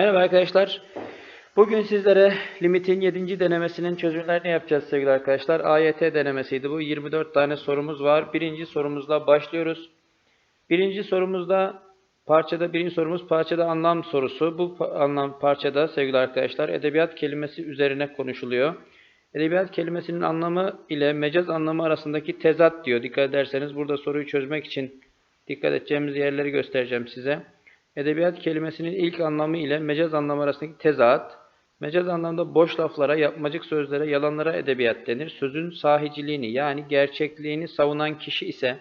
Merhaba arkadaşlar. Bugün sizlere limitin 7. denemesinin çözümlerini yapacağız sevgili arkadaşlar. AYT denemesiydi bu. 24 tane sorumuz var. Birinci sorumuzla başlıyoruz. Birinci sorumuzda parçada birinci sorumuz parçada anlam sorusu. Bu anlam parçada sevgili arkadaşlar edebiyat kelimesi üzerine konuşuluyor. Edebiyat kelimesinin anlamı ile mecaz anlamı arasındaki tezat diyor. Dikkat ederseniz burada soruyu çözmek için dikkat edeceğimiz yerleri göstereceğim size. Edebiyat kelimesinin ilk anlamı ile mecaz anlamı arasındaki tezat. Mecaz anlamda boş laflara, yapmacık sözlere, yalanlara edebiyat denir. Sözün sahiciliğini yani gerçekliğini savunan kişi ise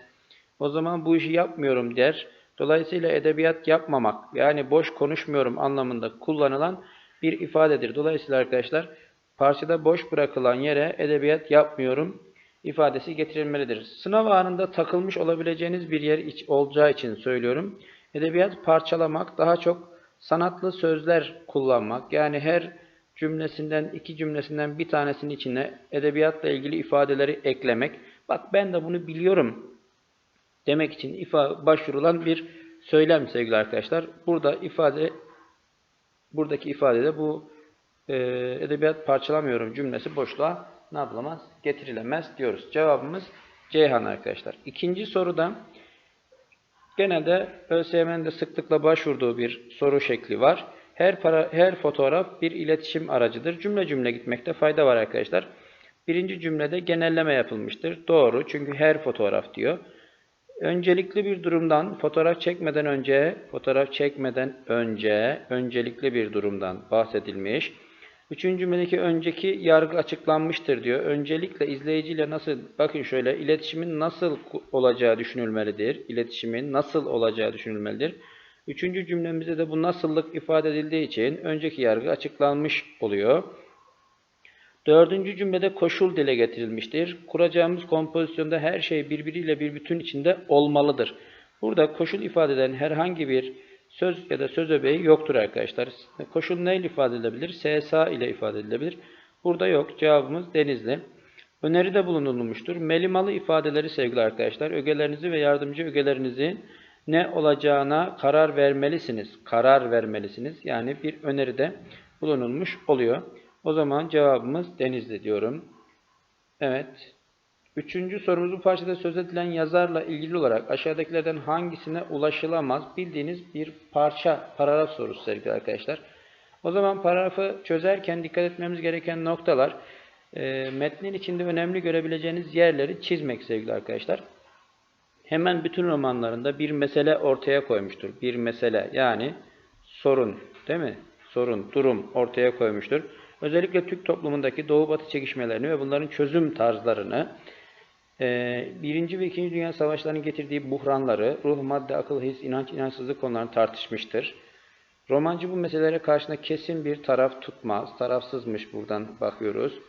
o zaman bu işi yapmıyorum der. Dolayısıyla edebiyat yapmamak yani boş konuşmuyorum anlamında kullanılan bir ifadedir. Dolayısıyla arkadaşlar parçada boş bırakılan yere edebiyat yapmıyorum ifadesi getirilmelidir. Sınav anında takılmış olabileceğiniz bir yer olacağı için söylüyorum. Edebiyat parçalamak, daha çok sanatlı sözler kullanmak. Yani her cümlesinden, iki cümlesinden bir tanesinin içine edebiyatla ilgili ifadeleri eklemek. Bak ben de bunu biliyorum demek için ifa başvurulan bir söylem sevgili arkadaşlar. Burada ifade buradaki ifadede bu e, edebiyat parçalamıyorum cümlesi boşluğa ne yapılamaz? Getirilemez diyoruz. Cevabımız Ceyhan arkadaşlar. İkinci soruda genelde ÖSYM'nin de sıklıkla başvurduğu bir soru şekli var. Her para, her fotoğraf bir iletişim aracıdır. Cümle cümle gitmekte fayda var arkadaşlar. Birinci cümlede genelleme yapılmıştır. Doğru çünkü her fotoğraf diyor. Öncelikli bir durumdan fotoğraf çekmeden önce, fotoğraf çekmeden önce öncelikli bir durumdan bahsedilmiş. Üçüncü cümledeki önceki yargı açıklanmıştır diyor. Öncelikle izleyiciyle nasıl, bakın şöyle, iletişimin nasıl olacağı düşünülmelidir. İletişimin nasıl olacağı düşünülmelidir. Üçüncü cümlemizde de bu nasıllık ifade edildiği için önceki yargı açıklanmış oluyor. Dördüncü cümlede koşul dile getirilmiştir. Kuracağımız kompozisyonda her şey birbiriyle bir bütün içinde olmalıdır. Burada koşul ifade eden herhangi bir söz ya da söz öbeği yoktur arkadaşlar. Koşul neyle ifade edilebilir? SSA ile ifade edilebilir. Burada yok. Cevabımız Denizli. Öneride bulunulmuştur. Melimalı ifadeleri sevgili arkadaşlar. Ögelerinizi ve yardımcı ögelerinizi ne olacağına karar vermelisiniz. Karar vermelisiniz. Yani bir öneride bulunulmuş oluyor. O zaman cevabımız Denizli diyorum. Evet. Üçüncü sorumuz bu parçada söz edilen yazarla ilgili olarak aşağıdakilerden hangisine ulaşılamaz bildiğiniz bir parça paragraf sorusu sevgili arkadaşlar. O zaman paragrafı çözerken dikkat etmemiz gereken noktalar e, metnin içinde önemli görebileceğiniz yerleri çizmek sevgili arkadaşlar. Hemen bütün romanlarında bir mesele ortaya koymuştur. Bir mesele yani sorun değil mi? Sorun, durum ortaya koymuştur. Özellikle Türk toplumundaki Doğu Batı çekişmelerini ve bunların çözüm tarzlarını, Birinci ve İkinci Dünya Savaşları'nın getirdiği buhranları, ruh, madde, akıl, his, inanç, inançsızlık konularını tartışmıştır. Romancı bu meselelere karşısında kesin bir taraf tutmaz. Tarafsızmış buradan bakıyoruz.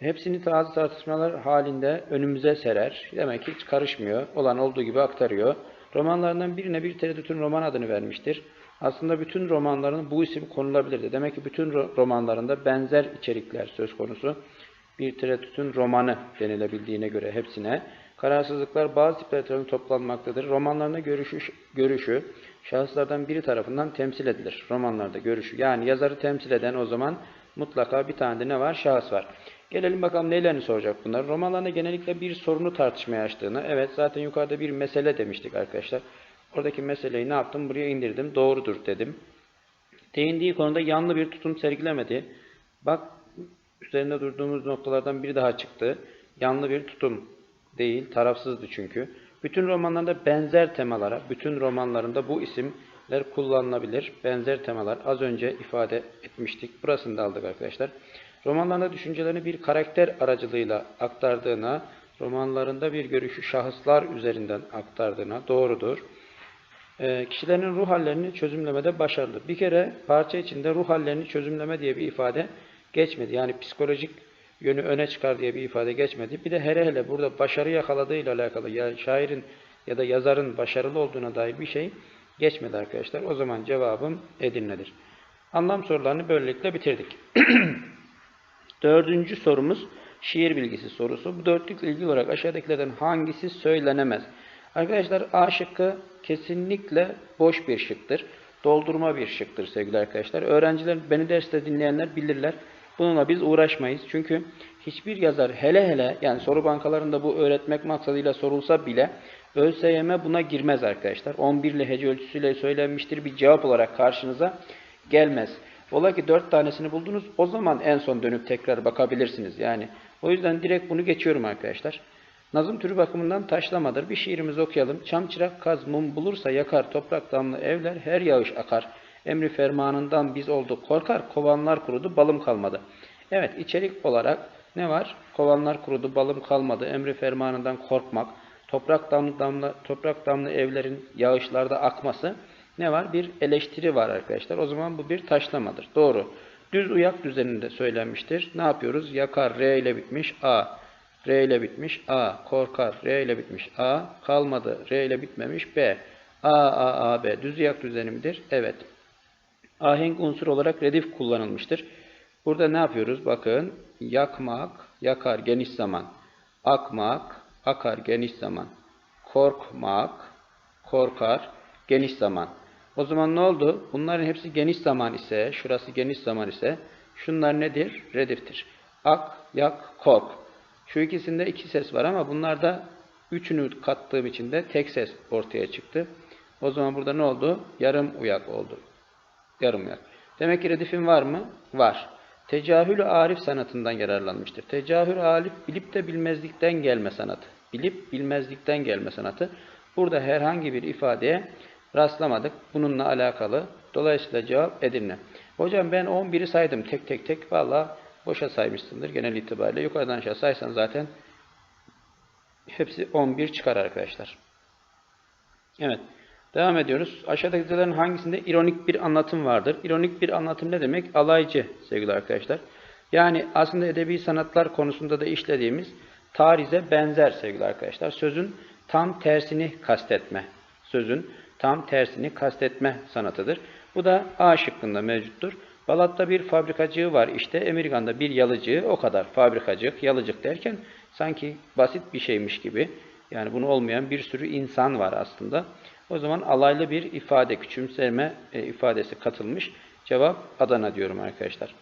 Hepsini taze tartışmalar halinde önümüze serer. Demek ki hiç karışmıyor. Olan olduğu gibi aktarıyor. Romanlarından birine bir tereddütün roman adını vermiştir. Aslında bütün romanların bu isim konulabilirdi. Demek ki bütün ro- romanlarında benzer içerikler söz konusu. Bir tereddütün romanı denilebildiğine göre hepsine. Kararsızlıklar bazı tipler tarafından toplanmaktadır. Romanlarında görüşü, görüşü şahıslardan biri tarafından temsil edilir. Romanlarda görüşü. Yani yazarı temsil eden o zaman mutlaka bir tane de ne var? Şahıs var. Gelelim bakalım neylerini soracak bunlar. Romanlarında genellikle bir sorunu tartışmaya açtığını. Evet zaten yukarıda bir mesele demiştik arkadaşlar. Oradaki meseleyi ne yaptım? Buraya indirdim. Doğrudur dedim. Değindiği konuda yanlı bir tutum sergilemedi. Bak üzerinde durduğumuz noktalardan biri daha çıktı. Yanlı bir tutum değil, tarafsızdı çünkü. Bütün romanlarında benzer temalara, bütün romanlarında bu isimler kullanılabilir. Benzer temalar az önce ifade etmiştik. Burasını da aldık arkadaşlar. Romanlarında düşüncelerini bir karakter aracılığıyla aktardığına, romanlarında bir görüşü şahıslar üzerinden aktardığına doğrudur. Ee, kişilerin ruh hallerini çözümlemede başarılı. Bir kere parça içinde ruh hallerini çözümleme diye bir ifade geçmedi. Yani psikolojik yönü öne çıkar diye bir ifade geçmedi. Bir de hele hele burada başarı yakaladığıyla alakalı ya şairin ya da yazarın başarılı olduğuna dair bir şey geçmedi arkadaşlar. O zaman cevabım Edirne'dir. Anlam sorularını böylelikle bitirdik. Dördüncü sorumuz şiir bilgisi sorusu. Bu dörtlükle ilgili olarak aşağıdakilerden hangisi söylenemez? Arkadaşlar A şıkkı kesinlikle boş bir şıktır. doldurma bir şıktır sevgili arkadaşlar. Öğrenciler, beni derste dinleyenler bilirler. Bununla biz uğraşmayız. Çünkü hiçbir yazar hele hele yani soru bankalarında bu öğretmek maksadıyla sorulsa bile ÖSYM buna girmez arkadaşlar. 11 ile hece ölçüsüyle söylenmiştir bir cevap olarak karşınıza gelmez. Ola ki 4 tanesini buldunuz o zaman en son dönüp tekrar bakabilirsiniz. Yani o yüzden direkt bunu geçiyorum arkadaşlar. Nazım türü bakımından taşlamadır. Bir şiirimizi okuyalım. Çam çırak kaz mum bulursa yakar toprak damlı evler her yağış akar. Emri fermanından biz olduk korkar kovanlar kurudu balım kalmadı. Evet içerik olarak ne var? Kovanlar kurudu balım kalmadı. Emri fermanından korkmak. Toprak damlı, damla, toprak damlı evlerin yağışlarda akması ne var? Bir eleştiri var arkadaşlar. O zaman bu bir taşlamadır. Doğru. Düz uyak düzeninde söylenmiştir. Ne yapıyoruz? Yakar R ile bitmiş A. R ile bitmiş A. Korkar R ile bitmiş A. Kalmadı R ile bitmemiş B. A, A, A, B. Düz uyak düzeni midir? Evet. Ahenk unsur olarak redif kullanılmıştır. Burada ne yapıyoruz? Bakın yakmak, yakar geniş zaman. Akmak, akar geniş zaman. Korkmak, korkar geniş zaman. O zaman ne oldu? Bunların hepsi geniş zaman ise, şurası geniş zaman ise şunlar nedir? Rediftir. Ak, yak, kork. Şu ikisinde iki ses var ama bunlarda üçünü kattığım için de tek ses ortaya çıktı. O zaman burada ne oldu? Yarım uyak oldu. Yarım uyak. Demek ki redifin var mı? Var. Tecahül arif sanatından yararlanmıştır. Tecahül arif bilip de bilmezlikten gelme sanatı. Bilip bilmezlikten gelme sanatı. Burada herhangi bir ifadeye rastlamadık. Bununla alakalı. Dolayısıyla cevap Edirne. Hocam ben 11'i saydım tek tek tek. Valla boşa saymışsındır genel itibariyle. Yukarıdan aşağı saysan zaten hepsi 11 çıkar arkadaşlar. Evet. Devam ediyoruz. Aşağıdaki dizelerin hangisinde ironik bir anlatım vardır? İronik bir anlatım ne demek? Alaycı sevgili arkadaşlar. Yani aslında edebi sanatlar konusunda da işlediğimiz tarize benzer sevgili arkadaşlar. Sözün tam tersini kastetme. Sözün tam tersini kastetme sanatıdır. Bu da A şıkkında mevcuttur. Balat'ta bir fabrikacığı var işte. Emirgan'da bir yalıcığı o kadar. Fabrikacık, yalıcık derken sanki basit bir şeymiş gibi. Yani bunu olmayan bir sürü insan var aslında. O zaman alaylı bir ifade, küçümseme e, ifadesi katılmış. Cevap Adana diyorum arkadaşlar.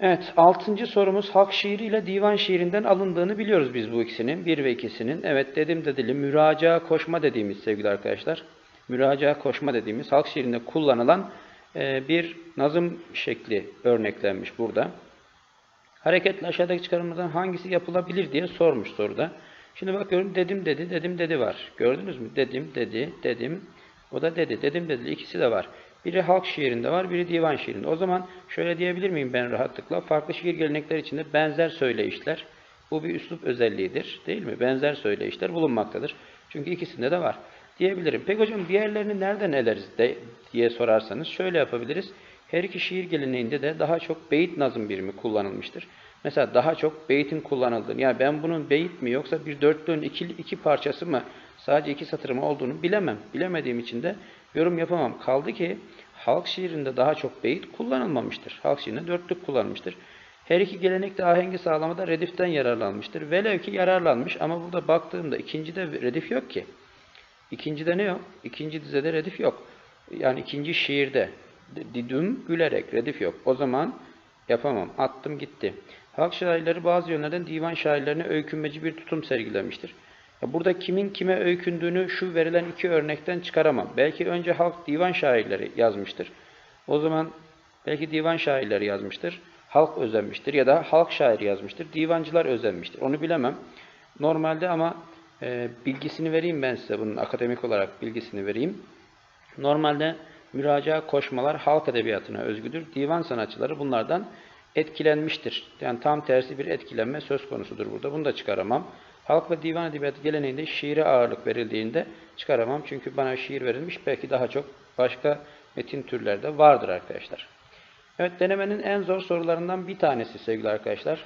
Evet, altıncı sorumuz halk şiiri ile divan şiirinden alındığını biliyoruz biz bu ikisinin, bir ve ikisinin. Evet, dedim dedili, müracağa koşma dediğimiz sevgili arkadaşlar. Müracağa koşma dediğimiz halk şiirinde kullanılan e, bir nazım şekli örneklenmiş burada. Hareketle aşağıdaki çıkarımlardan hangisi yapılabilir diye sormuş soruda. Şimdi bakıyorum dedim dedi, dedim dedi var. Gördünüz mü? Dedim dedi, dedim. O da dedi, dedim dedi. İkisi de var. Biri halk şiirinde var, biri divan şiirinde. O zaman şöyle diyebilir miyim ben rahatlıkla? Farklı şiir gelenekler içinde benzer söyleyişler. Bu bir üslup özelliğidir. Değil mi? Benzer söyleyişler bulunmaktadır. Çünkü ikisinde de var. Diyebilirim. Peki hocam diğerlerini nereden eleriz de, diye sorarsanız şöyle yapabiliriz. Her iki şiir geleneğinde de daha çok beyit nazım birimi kullanılmıştır. Mesela daha çok beytin kullanıldığını, yani ben bunun beyit mi yoksa bir dörtlüğün iki, iki parçası mı, sadece iki satır mı olduğunu bilemem. Bilemediğim için de yorum yapamam. Kaldı ki halk şiirinde daha çok beyit kullanılmamıştır. Halk şiirinde dörtlük kullanılmıştır. Her iki gelenek de ahengi sağlamada rediften yararlanmıştır. Velev ki yararlanmış ama burada baktığımda ikincide redif yok ki. İkincide ne yok? İkinci dizede redif yok. Yani ikinci şiirde didüm gülerek redif yok. O zaman yapamam. Attım gitti. Halk şairleri bazı yönlerden divan şairlerine öykünmeci bir tutum sergilemiştir. Burada kimin kime öykündüğünü şu verilen iki örnekten çıkaramam. Belki önce halk divan şairleri yazmıştır. O zaman belki divan şairleri yazmıştır. Halk özenmiştir ya da halk şairi yazmıştır. Divancılar özenmiştir. Onu bilemem. Normalde ama e, bilgisini vereyim ben size bunun akademik olarak bilgisini vereyim. Normalde müracaat koşmalar halk edebiyatına özgüdür. Divan sanatçıları bunlardan etkilenmiştir. Yani tam tersi bir etkilenme söz konusudur burada. Bunu da çıkaramam. Halk ve divan edebiyatı geleneğinde şiire ağırlık verildiğinde çıkaramam. Çünkü bana şiir verilmiş belki daha çok başka metin türlerde vardır arkadaşlar. Evet denemenin en zor sorularından bir tanesi sevgili arkadaşlar.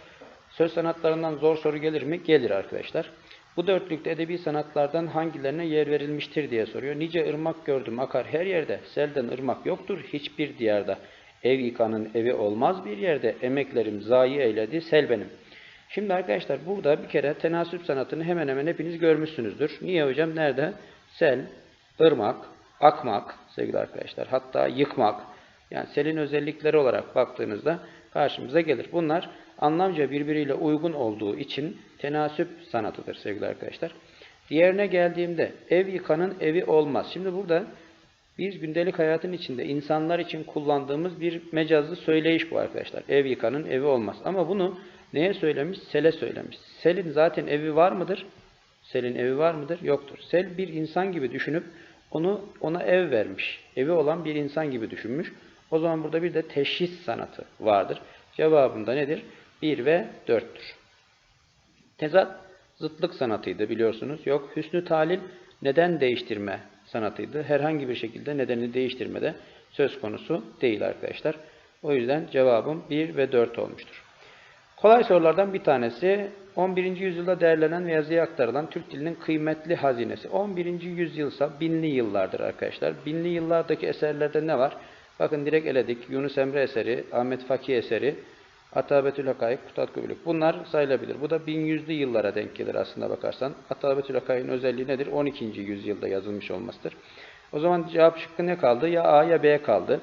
Söz sanatlarından zor soru gelir mi? Gelir arkadaşlar. Bu dörtlükte edebi sanatlardan hangilerine yer verilmiştir diye soruyor. Nice ırmak gördüm akar her yerde. Selden ırmak yoktur hiçbir diyarda. Ev yıkanın evi olmaz bir yerde. Emeklerim zayi eyledi sel benim. Şimdi arkadaşlar burada bir kere tenasüp sanatını hemen hemen hepiniz görmüşsünüzdür. Niye hocam? Nerede? Sel, ırmak, akmak sevgili arkadaşlar. Hatta yıkmak. Yani selin özellikleri olarak baktığınızda karşımıza gelir. Bunlar anlamca birbiriyle uygun olduğu için tenasüp sanatıdır sevgili arkadaşlar. Diğerine geldiğimde ev yıkanın evi olmaz. Şimdi burada biz gündelik hayatın içinde insanlar için kullandığımız bir mecazlı söyleyiş bu arkadaşlar. Ev yıkanın evi olmaz. Ama bunu neye söylemiş? Sele söylemiş. Selin zaten evi var mıdır? Selin evi var mıdır? Yoktur. Sel bir insan gibi düşünüp onu ona ev vermiş. Evi olan bir insan gibi düşünmüş. O zaman burada bir de teşhis sanatı vardır. Cevabında nedir? 1 ve 4'tür. Tezat zıtlık sanatıydı biliyorsunuz. Yok hüsnü talil neden değiştirme sanatıydı. Herhangi bir şekilde nedeni değiştirmede söz konusu değil arkadaşlar. O yüzden cevabım 1 ve 4 olmuştur. Kolay sorulardan bir tanesi 11. yüzyılda değerlenen ve yazıya aktarılan Türk dilinin kıymetli hazinesi. 11. yüzyılsa binli yıllardır arkadaşlar. Binli yıllardaki eserlerde ne var? Bakın direkt eledik. Yunus Emre eseri, Ahmet Fakih eseri, Atabetül Hakayık, Kutat Kubilük. Bunlar sayılabilir. Bu da 1100'lü yıllara denk gelir aslında bakarsan. Atabetül Hakayık'ın özelliği nedir? 12. yüzyılda yazılmış olmasıdır. O zaman cevap şıkkı ne kaldı? Ya A ya B kaldı.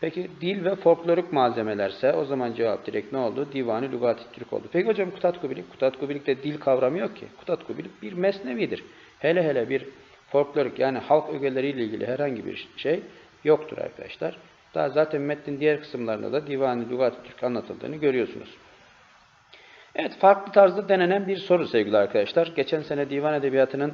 Peki dil ve folklorik malzemelerse o zaman cevap direkt ne oldu? Divanı Lügat-ı Türk oldu. Peki hocam Kutat Kubilik, Kutat Kubilik'te dil kavramı yok ki. Kutat Kubilik bir mesnevidir. Hele hele bir folklorik yani halk ögeleriyle ilgili herhangi bir şey yoktur arkadaşlar. Daha zaten metnin diğer kısımlarında da Divan-ı Lügat-ı Türk anlatıldığını görüyorsunuz. Evet farklı tarzda denenen bir soru sevgili arkadaşlar. Geçen sene divan edebiyatının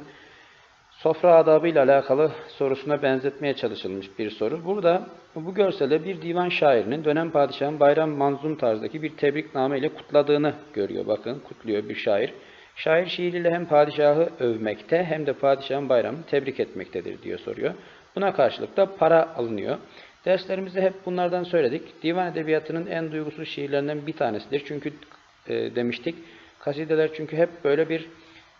sofra adabı ile alakalı sorusuna benzetmeye çalışılmış bir soru. Burada bu görselde bir divan şairinin dönem padişahın bayram manzum tarzdaki bir tebrikname ile kutladığını görüyor. Bakın kutluyor bir şair. Şair şiiriyle hem padişahı övmekte hem de padişahın bayramını tebrik etmektedir diyor soruyor. Buna karşılık da para alınıyor. Derslerimizde hep bunlardan söyledik. Divan edebiyatının en duygusuz şiirlerinden bir tanesidir. Çünkü e, demiştik kasideler çünkü hep böyle bir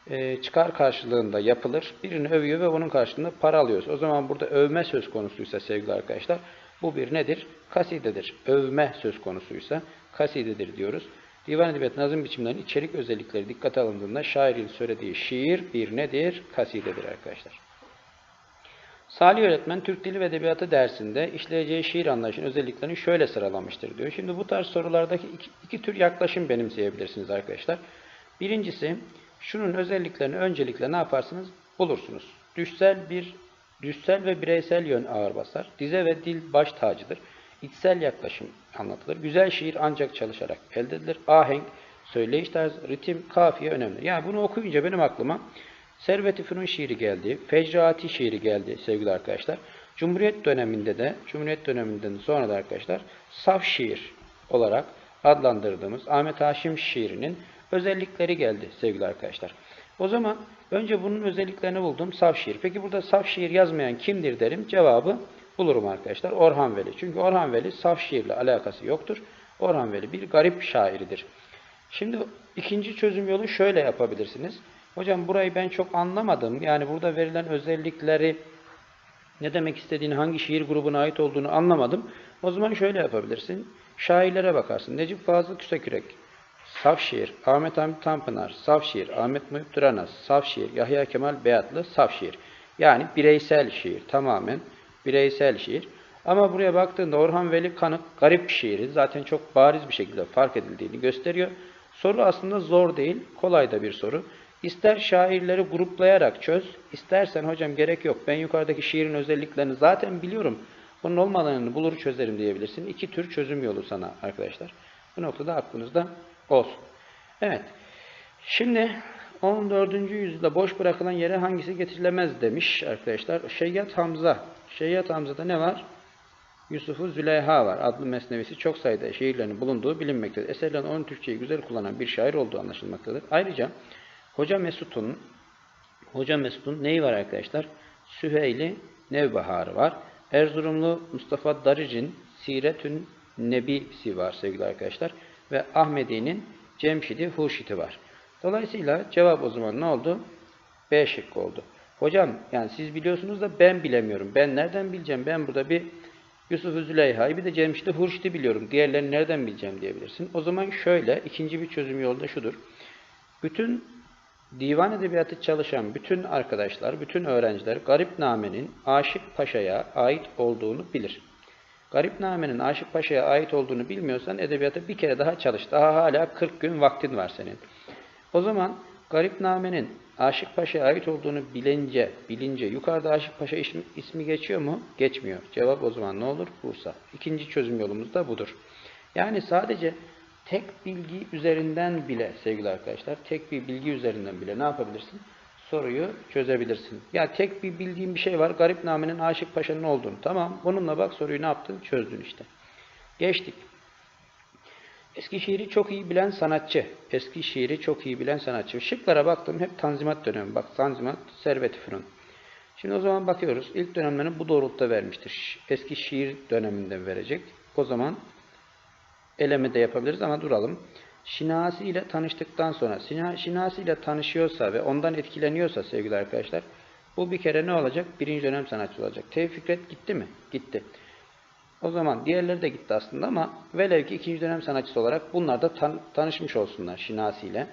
e, çıkar karşılığında yapılır. Birini övüyor ve onun karşılığında para alıyoruz. O zaman burada övme söz konusuysa sevgili arkadaşlar bu bir nedir? Kasidedir. Övme söz konusuysa kasidedir diyoruz. Divan Edebiyat nazım biçimlerinin içerik özellikleri dikkate alındığında şairin söylediği şiir bir nedir? Kasidedir arkadaşlar. Salih öğretmen Türk Dili ve Edebiyatı dersinde işleyeceği şiir anlayışının özelliklerini şöyle sıralamıştır diyor. Şimdi bu tarz sorulardaki iki, iki tür yaklaşım benimseyebilirsiniz arkadaşlar. Birincisi şunun özelliklerini öncelikle ne yaparsınız? Bulursunuz. Düşsel bir düşsel ve bireysel yön ağır basar. Dize ve dil baş tacıdır. İçsel yaklaşım anlatılır. Güzel şiir ancak çalışarak elde edilir. Ahenk, söyleyiş tarzı, ritim, kafiye önemli. Yani bunu okuyunca benim aklıma Servet-i Fünun şiiri geldi. Fecraati şiiri geldi sevgili arkadaşlar. Cumhuriyet döneminde de, Cumhuriyet döneminden sonra da arkadaşlar saf şiir olarak adlandırdığımız Ahmet Haşim şiirinin özellikleri geldi sevgili arkadaşlar. O zaman önce bunun özelliklerini buldum. Saf şiir. Peki burada saf şiir yazmayan kimdir derim. Cevabı bulurum arkadaşlar. Orhan Veli. Çünkü Orhan Veli saf şiirle alakası yoktur. Orhan Veli bir garip şairidir. Şimdi ikinci çözüm yolu şöyle yapabilirsiniz. Hocam burayı ben çok anlamadım. Yani burada verilen özellikleri ne demek istediğini, hangi şiir grubuna ait olduğunu anlamadım. O zaman şöyle yapabilirsin. Şairlere bakarsın. Necip Fazıl Küsekürek, Saf şiir, Ahmet Hamit Tanpınar, Saf şiir, Ahmet Muhip Duranaz, Saf şiir, Yahya Kemal Beyatlı, Saf şiir. Yani bireysel şiir, tamamen bireysel şiir. Ama buraya baktığında Orhan Veli Kanık garip şiiri zaten çok bariz bir şekilde fark edildiğini gösteriyor. Soru aslında zor değil, kolay da bir soru. İster şairleri gruplayarak çöz, istersen hocam gerek yok. Ben yukarıdaki şiirin özelliklerini zaten biliyorum. Bunun olmalarını bulur çözerim diyebilirsin. İki tür çözüm yolu sana arkadaşlar. Bu noktada aklınızda olsun. Evet. Şimdi 14. yüzyılda boş bırakılan yere hangisi getirilemez demiş arkadaşlar. Şeyyat Hamza. Şeyyat Hamza'da ne var? Yusuf'u Züleyha var. Adlı mesnevisi çok sayıda şiirlerinin bulunduğu bilinmektedir. Eserlerin onun Türkçeyi güzel kullanan bir şair olduğu anlaşılmaktadır. Ayrıca Hoca Mesut'un Hoca Mesut'un neyi var arkadaşlar? Süheyli Nevbaharı var. Erzurumlu Mustafa Darıcın Siretün Nebisi var sevgili arkadaşlar. Ve Ahmedi'nin Cemşidi Hurşit'i var. Dolayısıyla cevap o zaman ne oldu? B şıkkı oldu. Hocam yani siz biliyorsunuz da ben bilemiyorum. Ben nereden bileceğim? Ben burada bir Yusuf Züleyha'yı bir de Cemşidi Hurşit'i biliyorum. Diğerlerini nereden bileceğim diyebilirsin. O zaman şöyle ikinci bir çözüm yolu da şudur. Bütün divan edebiyatı çalışan bütün arkadaşlar, bütün öğrenciler Garipname'nin Aşık Paşa'ya ait olduğunu bilir. Garipname'nin Aşık Paşa'ya ait olduğunu bilmiyorsan edebiyata bir kere daha çalış. Daha hala 40 gün vaktin var senin. O zaman Garipname'nin Aşık Paşa'ya ait olduğunu bilince, bilince yukarıda Aşık Paşa ismi, ismi geçiyor mu? Geçmiyor. Cevap o zaman ne olur? Bursa. İkinci çözüm yolumuz da budur. Yani sadece tek bilgi üzerinden bile sevgili arkadaşlar, tek bir bilgi üzerinden bile ne yapabilirsin? Soruyu çözebilirsin. Ya tek bir bildiğin bir şey var. Garipname'nin Aşık Paşa'nın olduğunu. Tamam. Bununla bak soruyu ne yaptın? Çözdün işte. Geçtik. Eskişehir'i çok iyi bilen sanatçı. Eskişehir'i çok iyi bilen sanatçı. Şıklara baktım hep Tanzimat dönemi. Bak Tanzimat, Servet-i. Şimdi o zaman bakıyoruz. İlk dönemlerini bu doğrultuda vermiştir. Eskişehir döneminde verecek. O zaman eleme de yapabiliriz ama duralım. Şinasi ile tanıştıktan sonra, Şinasi ile tanışıyorsa ve ondan etkileniyorsa sevgili arkadaşlar, bu bir kere ne olacak? Birinci dönem sanatçı olacak. Tevfik gitti mi? Gitti. O zaman diğerleri de gitti aslında ama velev ki ikinci dönem sanatçısı olarak bunlar da tan tanışmış olsunlar Şinasi ile.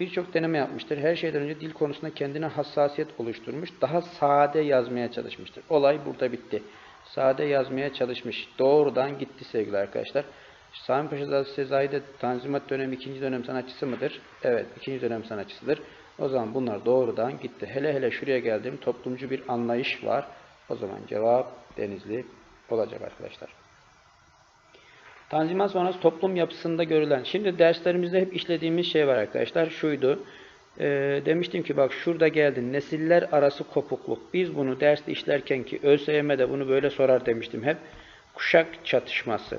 Birçok deneme yapmıştır. Her şeyden önce dil konusunda kendine hassasiyet oluşturmuş. Daha sade yazmaya çalışmıştır. Olay burada bitti. Sade yazmaya çalışmış. Doğrudan gitti sevgili arkadaşlar. Sami Paşa Zade Sezai de Tanzimat dönemi ikinci dönem sanatçısı mıdır? Evet, ikinci dönem sanatçısıdır. O zaman bunlar doğrudan gitti. Hele hele şuraya geldim. Toplumcu bir anlayış var. O zaman cevap Denizli olacak arkadaşlar. Tanzimat sonrası toplum yapısında görülen, şimdi derslerimizde hep işlediğimiz şey var arkadaşlar, şuydu. E, demiştim ki bak şurada geldin, nesiller arası kopukluk. Biz bunu derste işlerken ki ÖSYM'de bunu böyle sorar demiştim hep. Kuşak çatışması.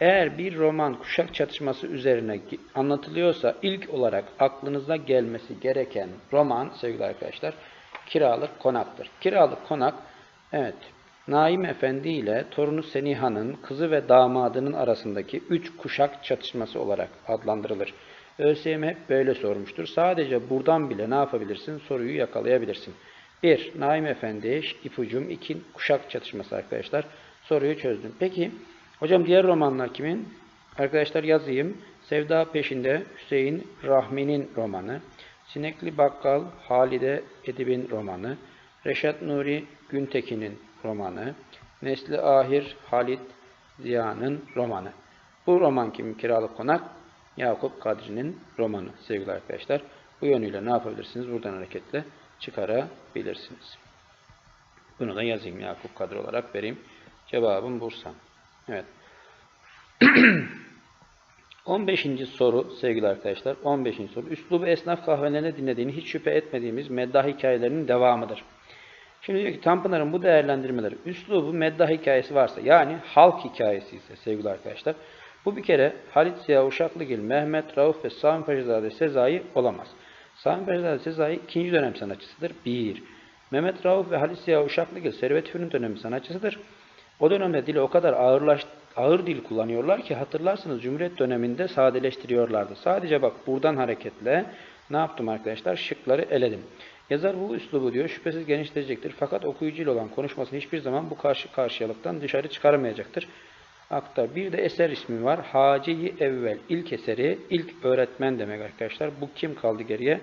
Eğer bir roman kuşak çatışması üzerine anlatılıyorsa ilk olarak aklınıza gelmesi gereken roman sevgili arkadaşlar Kiralık Konak'tır. Kiralık Konak evet Naim Efendi ile torunu Seniha'nın kızı ve damadının arasındaki üç kuşak çatışması olarak adlandırılır. ÖSYM hep böyle sormuştur. Sadece buradan bile ne yapabilirsin? Soruyu yakalayabilirsin. 1. Naim Efendi, ipucum. 2. Kuşak çatışması arkadaşlar. Soruyu çözdüm. Peki, hocam diğer romanlar kimin? Arkadaşlar yazayım. Sevda Peşinde Hüseyin Rahmi'nin romanı. Sinekli Bakkal Halide Edip'in romanı. Reşat Nuri Güntekin'in romanı. Nesli Ahir Halit Ziya'nın romanı. Bu roman kimin? Kiralık Konak Yakup Kadri'nin romanı sevgili arkadaşlar. Bu yönüyle ne yapabilirsiniz? Buradan hareketle çıkarabilirsiniz. Bunu da yazayım Yakup Kadri olarak vereyim. Cevabım Bursa. Evet. 15. soru sevgili arkadaşlar. 15. soru. Üslubu esnaf kahvelerinde dinlediğini hiç şüphe etmediğimiz meddah hikayelerinin devamıdır. Şimdi diyor ki Tanpınar'ın bu değerlendirmeleri üslubu meddah hikayesi varsa yani halk hikayesi ise sevgili arkadaşlar bu bir kere Halit Ziya Uşaklıgil, Mehmet Rauf ve Sami Paşazade Sezai olamaz. Sami Paşazade Sezai ikinci dönem sanatçısıdır. Bir. Mehmet Rauf ve Halit Ziya Uşaklıgil Servet Fünun dönemi sanatçısıdır. O dönemde dili o kadar ağırlaş, ağır dil kullanıyorlar ki hatırlarsınız Cumhuriyet döneminde sadeleştiriyorlardı. Sadece bak buradan hareketle ne yaptım arkadaşlar? Şıkları eledim. Yazar bu üslubu diyor şüphesiz genişletecektir. Fakat okuyucu olan konuşmasını hiçbir zaman bu karşı karşıyalıktan dışarı çıkarmayacaktır. Aktar. Bir de eser ismi var. Haci Evvel. İlk eseri, ilk öğretmen demek arkadaşlar. Bu kim kaldı geriye?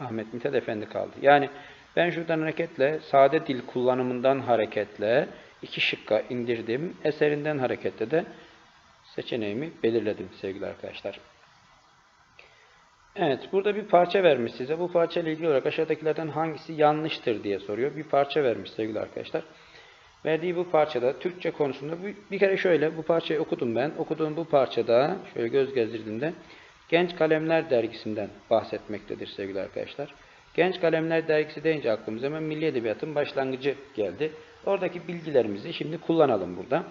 Ahmet Mithat Efendi kaldı. Yani ben şuradan hareketle, sade dil kullanımından hareketle iki şıkka indirdim. Eserinden hareketle de seçeneğimi belirledim sevgili arkadaşlar. Evet, burada bir parça vermiş size. Bu parça ile ilgili olarak aşağıdakilerden hangisi yanlıştır diye soruyor. Bir parça vermiş sevgili arkadaşlar. Verdiği bu parçada Türkçe konusunda bir kere şöyle bu parçayı okudum ben. Okuduğum bu parçada şöyle göz gezdirdiğimde Genç Kalemler dergisinden bahsetmektedir sevgili arkadaşlar. Genç Kalemler dergisi deyince aklımıza hemen Milli Edebiyat'ın başlangıcı geldi. Oradaki bilgilerimizi şimdi kullanalım burada.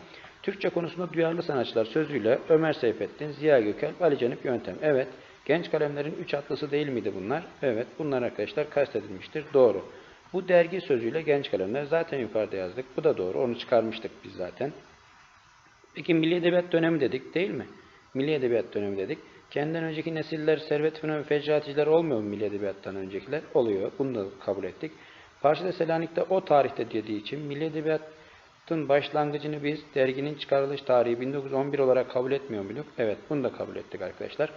Türkçe konusunda duyarlı sanatçılar sözüyle Ömer Seyfettin, Ziya Gökalp, Ali Canip Yöntem. Evet, Genç kalemlerin üç atlısı değil miydi bunlar? Evet, bunlar arkadaşlar kastedilmiştir. Doğru. Bu dergi sözüyle genç kalemler zaten yukarıda yazdık. Bu da doğru. Onu çıkarmıştık biz zaten. Peki Milli Edebiyat dönemi dedik değil mi? Milli Edebiyat dönemi dedik. Kendinden önceki nesiller servet fünun ve fecraticiler olmuyor mu Milli Edebiyat'tan öncekiler? Oluyor. Bunu da kabul ettik. Parçada Selanik'te o tarihte dediği için Milli Edebiyat'ın başlangıcını biz derginin çıkarılış tarihi 1911 olarak kabul etmiyor muyduk? Evet bunu da kabul ettik arkadaşlar.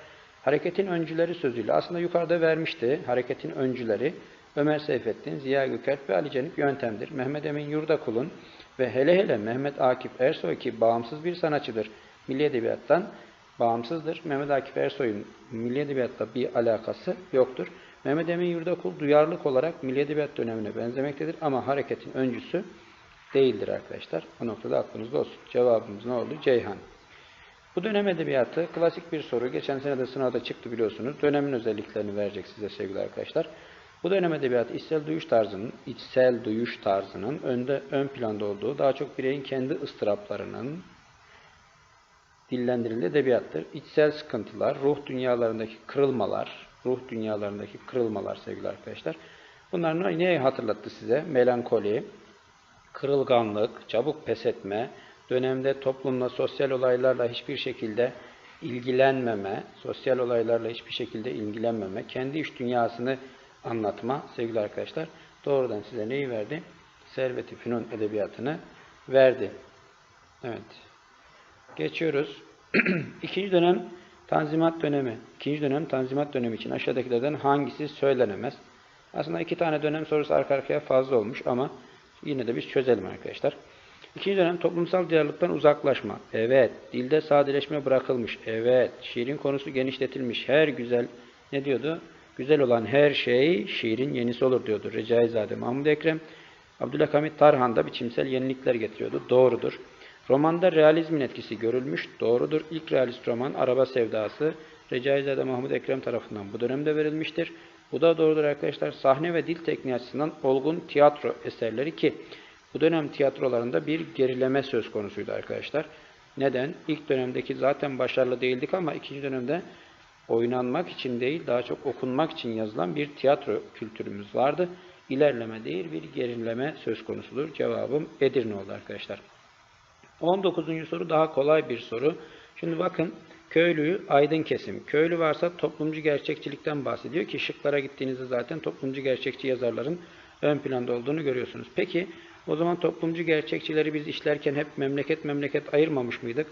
Hareketin öncüleri sözüyle aslında yukarıda vermişti. Hareketin öncüleri Ömer Seyfettin, Ziya Gökalp ve Ali Cenip Yöntem'dir. Mehmet Emin Yurdakul'un ve hele hele Mehmet Akif Ersoy ki bağımsız bir sanatçıdır. Milli Edebiyat'tan bağımsızdır. Mehmet Akif Ersoy'un Milli Edebiyat'la bir alakası yoktur. Mehmet Emin Yurdakul duyarlılık olarak Milli Edebiyat dönemine benzemektedir ama hareketin öncüsü değildir arkadaşlar. Bu noktada aklınızda olsun. Cevabımız ne oldu? Ceyhan. Bu dönem edebiyatı klasik bir soru. Geçen sene de sınavda çıktı biliyorsunuz. Dönemin özelliklerini verecek size sevgili arkadaşlar. Bu dönem edebiyatı içsel duyuş tarzının, içsel duyuş tarzının önde ön planda olduğu, daha çok bireyin kendi ıstıraplarının dillendirildiği edebiyattır. İçsel sıkıntılar, ruh dünyalarındaki kırılmalar, ruh dünyalarındaki kırılmalar sevgili arkadaşlar. Bunlar neyi hatırlattı size? Melankoli, kırılganlık, çabuk pes etme, dönemde toplumla, sosyal olaylarla hiçbir şekilde ilgilenmeme, sosyal olaylarla hiçbir şekilde ilgilenmeme, kendi iş dünyasını anlatma sevgili arkadaşlar. Doğrudan size neyi verdi? Servet-i Fünun edebiyatını verdi. Evet. Geçiyoruz. İkinci dönem Tanzimat dönemi. İkinci dönem Tanzimat dönemi için aşağıdakilerden hangisi söylenemez? Aslında iki tane dönem sorusu arka arkaya fazla olmuş ama yine de biz çözelim arkadaşlar. İkinci dönem toplumsal diyalogdan uzaklaşma. Evet. Dilde sadeleşme bırakılmış. Evet. Şiirin konusu genişletilmiş. Her güzel ne diyordu? Güzel olan her şey şiirin yenisi olur diyordu Recaizade Mahmud Ekrem. Abdülhamit Tarhan da biçimsel yenilikler getiriyordu. Doğrudur. Romanda realizmin etkisi görülmüş. Doğrudur. İlk realist roman Araba Sevdası Recaizade Mahmud Ekrem tarafından bu dönemde verilmiştir. Bu da doğrudur arkadaşlar. Sahne ve dil tekniği açısından olgun tiyatro eserleri ki bu dönem tiyatrolarında bir gerileme söz konusuydu arkadaşlar. Neden? İlk dönemdeki zaten başarılı değildik ama ikinci dönemde oynanmak için değil daha çok okunmak için yazılan bir tiyatro kültürümüz vardı. İlerleme değil bir gerileme söz konusudur. Cevabım Edirne oldu arkadaşlar. 19. soru daha kolay bir soru. Şimdi bakın köylüyü aydın kesim. Köylü varsa toplumcu gerçekçilikten bahsediyor ki şıklara gittiğinizde zaten toplumcu gerçekçi yazarların ön planda olduğunu görüyorsunuz. Peki o zaman toplumcu gerçekçileri biz işlerken hep memleket memleket ayırmamış mıydık?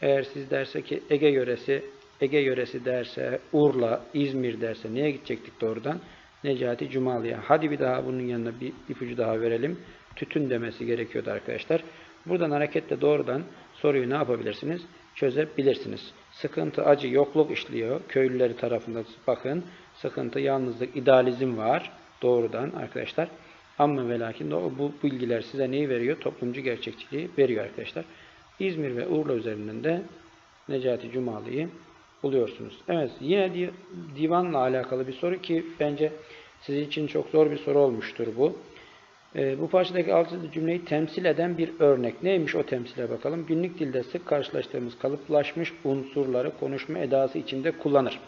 Eğer siz derse ki Ege yöresi, Ege yöresi derse, Urla, İzmir derse neye gidecektik doğrudan? Necati Cumalı'ya. Hadi bir daha bunun yanına bir ipucu daha verelim. Tütün demesi gerekiyordu arkadaşlar. Buradan hareketle doğrudan soruyu ne yapabilirsiniz? Çözebilirsiniz. Sıkıntı, acı, yokluk işliyor. Köylüleri tarafından bakın. Sıkıntı, yalnızlık, idealizm var. Doğrudan arkadaşlar. Ama ve lakin bu bilgiler size neyi veriyor? Toplumcu gerçekçiliği veriyor arkadaşlar. İzmir ve Urla üzerinden de Necati Cumalı'yı buluyorsunuz. Evet yine divanla alakalı bir soru ki bence sizin için çok zor bir soru olmuştur bu. Ee, bu parçadaki altılı cümleyi temsil eden bir örnek. Neymiş o temsile bakalım. Günlük dilde sık karşılaştığımız kalıplaşmış unsurları konuşma edası içinde kullanır.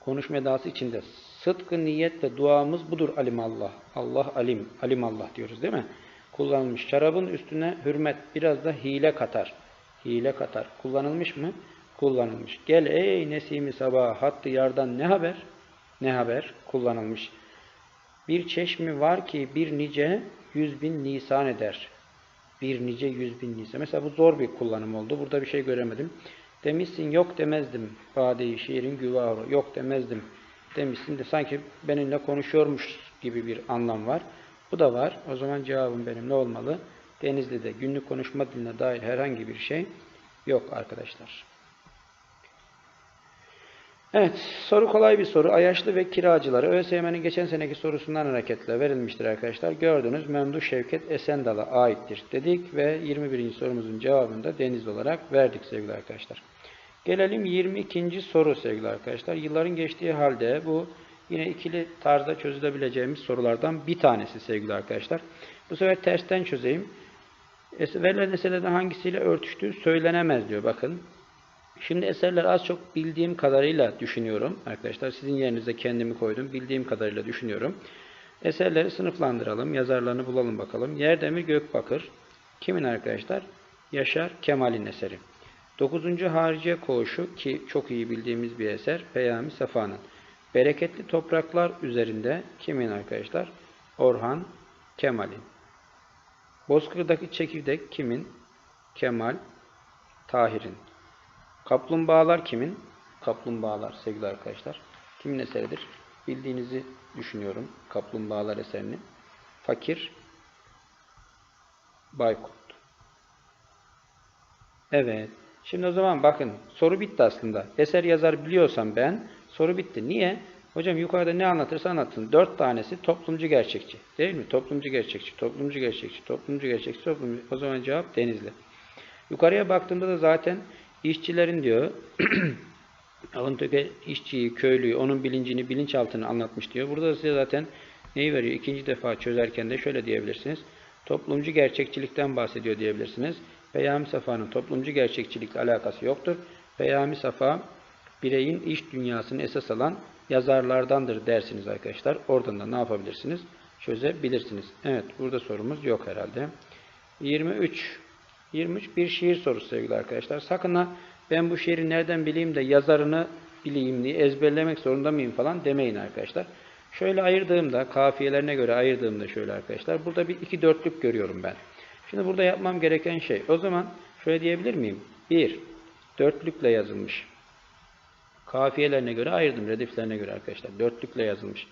Konuşma edası içinde. Sıdkı niyetle duamız budur alimallah. Allah alim, alimallah diyoruz değil mi? Kullanılmış. Şarabın üstüne hürmet biraz da hile katar. Hile katar. Kullanılmış mı? Kullanılmış. Gel ey nesimi sabah hattı yardan ne haber? Ne haber? Kullanılmış. Bir çeşmi var ki bir nice yüz bin nisan eder. Bir nice yüz bin nisan. Mesela bu zor bir kullanım oldu. Burada bir şey göremedim. Demişsin yok demezdim. Bade-i şiirin güvahı. Yok demezdim. Demişsin de sanki benimle konuşuyormuş gibi bir anlam var. Bu da var. O zaman cevabım benim ne olmalı? Denizli'de günlük konuşma diline dair herhangi bir şey yok arkadaşlar. Evet, soru kolay bir soru. Ayaşlı ve kiracıları ÖSYM'nin geçen seneki sorusundan hareketle verilmiştir arkadaşlar. Gördünüz Memduh Şevket Esendal'a aittir dedik ve 21. sorumuzun cevabını da Denizli olarak verdik sevgili arkadaşlar. Gelelim 22. soru sevgili arkadaşlar. Yılların geçtiği halde bu yine ikili tarzda çözülebileceğimiz sorulardan bir tanesi sevgili arkadaşlar. Bu sefer tersten çözeyim. Verilen eserlerden hangisiyle örtüştüğü söylenemez diyor bakın. Şimdi eserler az çok bildiğim kadarıyla düşünüyorum arkadaşlar. Sizin yerinize kendimi koydum. Bildiğim kadarıyla düşünüyorum. Eserleri sınıflandıralım. Yazarlarını bulalım bakalım. Yerdemir Gökbakır. Kimin arkadaşlar? Yaşar Kemal'in eseri. 9. Hariciye Koğuşu ki çok iyi bildiğimiz bir eser. Peyami Safa'nın. Bereketli Topraklar üzerinde kimin arkadaşlar? Orhan Kemal'in. Bozkır'daki çekirdek kimin? Kemal Tahir'in. Kaplumbağalar kimin? Kaplumbağalar sevgili arkadaşlar. Kimin eseridir? Bildiğinizi düşünüyorum. Kaplumbağalar eserini. Fakir Baykut. Evet. Şimdi o zaman bakın soru bitti aslında. Eser yazar biliyorsam ben soru bitti. Niye? Hocam yukarıda ne anlatırsa anlatsın. Dört tanesi toplumcu gerçekçi. Değil mi? Toplumcu gerçekçi, toplumcu gerçekçi, toplumcu gerçekçi, toplumcu. O zaman cevap Denizli. Yukarıya baktığımda da zaten işçilerin diyor Alıntöke işçiyi, köylüyü, onun bilincini, bilinçaltını anlatmış diyor. Burada da size zaten neyi veriyor? İkinci defa çözerken de şöyle diyebilirsiniz. Toplumcu gerçekçilikten bahsediyor diyebilirsiniz. Peyami Safa'nın toplumcu gerçekçilikle alakası yoktur. Peyami Safa bireyin iş dünyasını esas alan yazarlardandır dersiniz arkadaşlar. Oradan da ne yapabilirsiniz? Çözebilirsiniz. Evet burada sorumuz yok herhalde. 23. 23 bir şiir sorusu sevgili arkadaşlar. Sakın ha ben bu şiiri nereden bileyim de yazarını bileyim diye ezberlemek zorunda mıyım falan demeyin arkadaşlar. Şöyle ayırdığımda, kafiyelerine göre ayırdığımda şöyle arkadaşlar. Burada bir iki dörtlük görüyorum ben. Şimdi burada yapmam gereken şey. O zaman şöyle diyebilir miyim? Bir, dörtlükle yazılmış. Kafiyelerine göre ayırdım, rediflerine göre arkadaşlar. Dörtlükle yazılmış.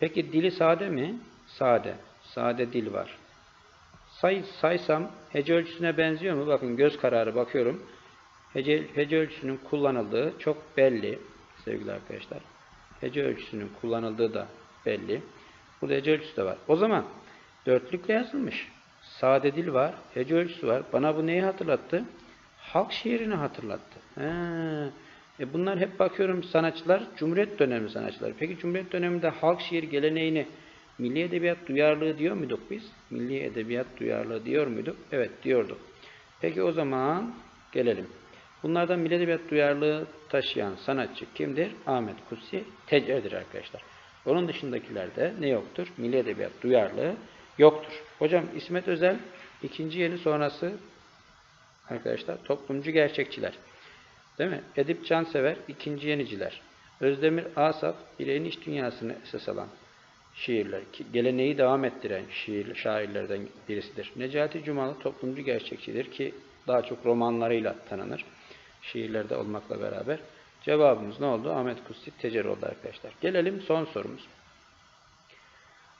Peki dili sade mi? Sade. Sade dil var. Say, saysam hece ölçüsüne benziyor mu? Bakın göz kararı bakıyorum. Hece, hece ölçüsünün kullanıldığı çok belli sevgili arkadaşlar. Hece ölçüsünün kullanıldığı da belli. Burada hece ölçüsü de var. O zaman dörtlükle yazılmış. Sade dil var. Hece ölçüsü var. Bana bu neyi hatırlattı? Halk şiirini hatırlattı. He. E bunlar hep bakıyorum sanatçılar, Cumhuriyet dönemi sanatçıları. Peki Cumhuriyet döneminde halk şiir geleneğini milli edebiyat duyarlılığı diyor muyduk biz? Milli edebiyat duyarlılığı diyor muyduk? Evet diyorduk. Peki o zaman gelelim. Bunlardan milli edebiyat duyarlılığı taşıyan sanatçı kimdir? Ahmet Kutsi Tecer'dir arkadaşlar. Onun dışındakilerde ne yoktur? Milli edebiyat duyarlılığı yoktur. Hocam İsmet Özel ikinci yeni sonrası arkadaşlar toplumcu gerçekçiler. Değil mi? Edip Cansever ikinci yeniciler. Özdemir Asaf bireyin iç dünyasını esas alan şiirler. Geleneği devam ettiren şiir, şairlerden birisidir. Necati Cumalı toplumcu gerçekçidir ki daha çok romanlarıyla tanınır. Şiirlerde olmakla beraber. Cevabımız ne oldu? Ahmet Kutsi Tecer oldu arkadaşlar. Gelelim son sorumuz.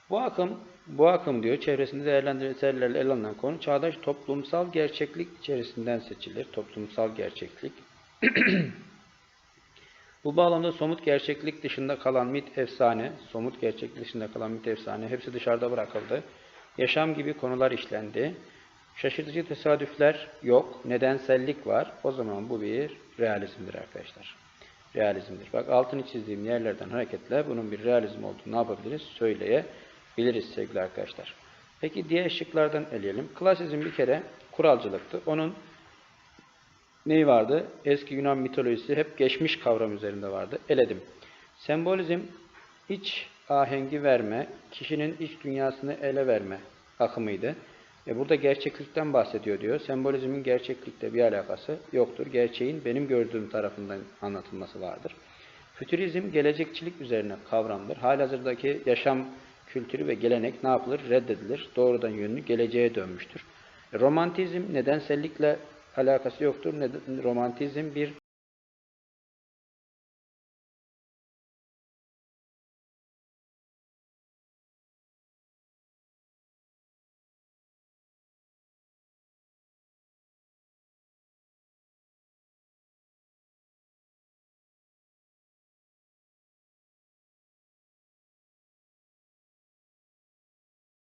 Bu akım, bu akım diyor çevresinde değerlendirilen eserlerle ele alınan konu çağdaş toplumsal gerçeklik içerisinden seçilir. Toplumsal gerçeklik. Bu bağlamda somut gerçeklik dışında kalan mit, efsane, somut gerçeklik dışında kalan mit, efsane hepsi dışarıda bırakıldı. Yaşam gibi konular işlendi. Şaşırtıcı tesadüfler yok, nedensellik var. O zaman bu bir realizmdir arkadaşlar. Realizmdir. Bak altını çizdiğim yerlerden hareketle bunun bir realizm olduğunu ne yapabiliriz? Söyleyebiliriz sevgili arkadaşlar. Peki diğer şıklardan eleyelim. Klasizm bir kere kuralcılıktı. Onun neyi vardı? Eski Yunan mitolojisi hep geçmiş kavram üzerinde vardı. Eledim. Sembolizm iç ahengi verme, kişinin iç dünyasını ele verme akımıydı. E burada gerçeklikten bahsediyor diyor. Sembolizmin gerçeklikte bir alakası yoktur. Gerçeğin benim gördüğüm tarafından anlatılması vardır. Fütürizm gelecekçilik üzerine kavramdır. Halihazırdaki yaşam kültürü ve gelenek ne yapılır? Reddedilir. Doğrudan yönlü geleceğe dönmüştür. E, Romantizm nedensellikle alakası yoktur. Romantizm bir